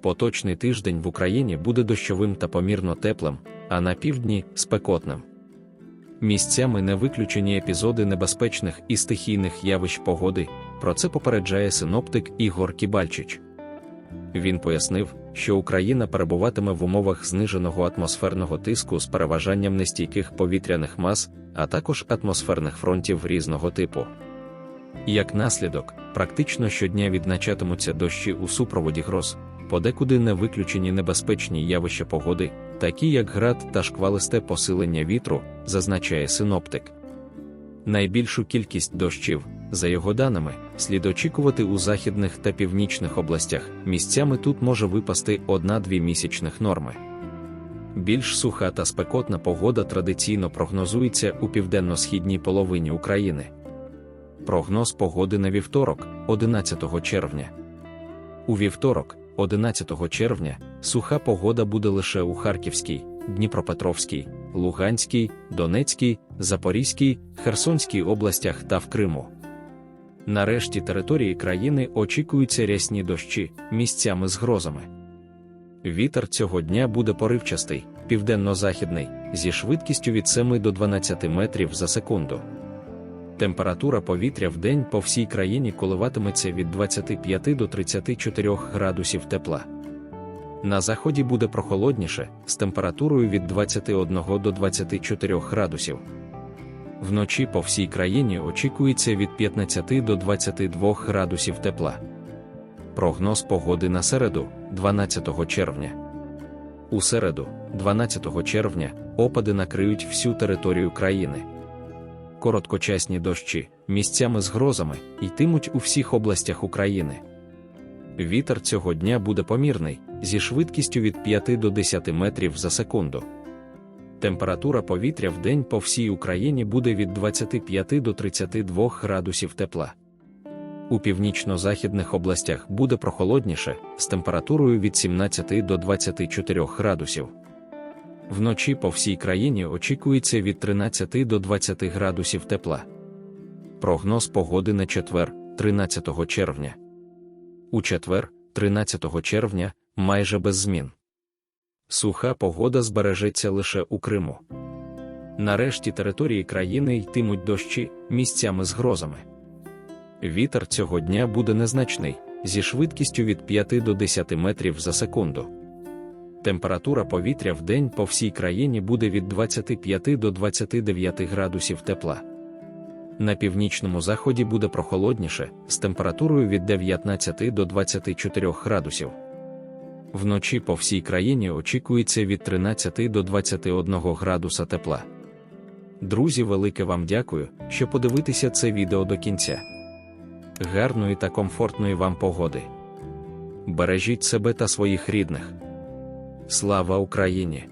Поточний тиждень в Україні буде дощовим та помірно теплим, а на півдні спекотним. Місцями не виключені епізоди небезпечних і стихійних явищ погоди, про це попереджає синоптик Ігор Кібальчич. Він пояснив, що Україна перебуватиме в умовах зниженого атмосферного тиску з переважанням нестійких повітряних мас, а також атмосферних фронтів різного типу. Як наслідок, практично щодня відзначатимуться дощі у супроводі гроз, подекуди не виключені небезпечні явища погоди, такі як град та шквалисте посилення вітру, зазначає синоптик. Найбільшу кількість дощів, за його даними, слід очікувати у західних та північних областях. Місцями тут може випасти 1-2 місячних норми. Більш суха та спекотна погода традиційно прогнозується у південно-східній половині України. Прогноз погоди на вівторок, 11 червня. У вівторок, 11 червня, суха погода буде лише у Харківській, Дніпропетровській, Луганській, Донецькій, Запорізькій, Херсонській областях та в Криму. Нарешті території країни очікуються рясні дощі місцями з грозами. Вітер цього дня буде поривчастий, південно-західний, зі швидкістю від 7 до 12 метрів за секунду. Температура повітря в день по всій країні коливатиметься від 25 до 34 градусів тепла. На заході буде прохолодніше з температурою від 21 до 24 градусів. Вночі по всій країні очікується від 15 до 22 градусів тепла. Прогноз погоди на середу, 12 червня. У середу, 12 червня, опади накриють всю територію країни. Короткочасні дощі, місцями з грозами, йтимуть у всіх областях України. Вітер цього дня буде помірний, зі швидкістю від 5 до 10 метрів за секунду. Температура повітря в день по всій Україні буде від 25 до 32 градусів тепла. У північно-західних областях буде прохолодніше з температурою від 17 до 24 градусів. Вночі по всій країні очікується від 13 до 20 градусів тепла. Прогноз погоди на четвер, 13 червня. У четвер, 13 червня, майже без змін. Суха погода збережеться лише у Криму. Нарешті території країни йтимуть дощі місцями з грозами. Вітер цього дня буде незначний, зі швидкістю від 5 до 10 метрів за секунду. Температура повітря в день по всій країні буде від 25 до 29 градусів тепла. На північному заході буде прохолодніше з температурою від 19 до 24 градусів. Вночі по всій країні очікується від 13 до 21 градуса тепла. Друзі, велике вам дякую, що подивитися це відео до кінця. Гарної та комфортної вам погоди. Бережіть себе та своїх рідних. Слава Україні!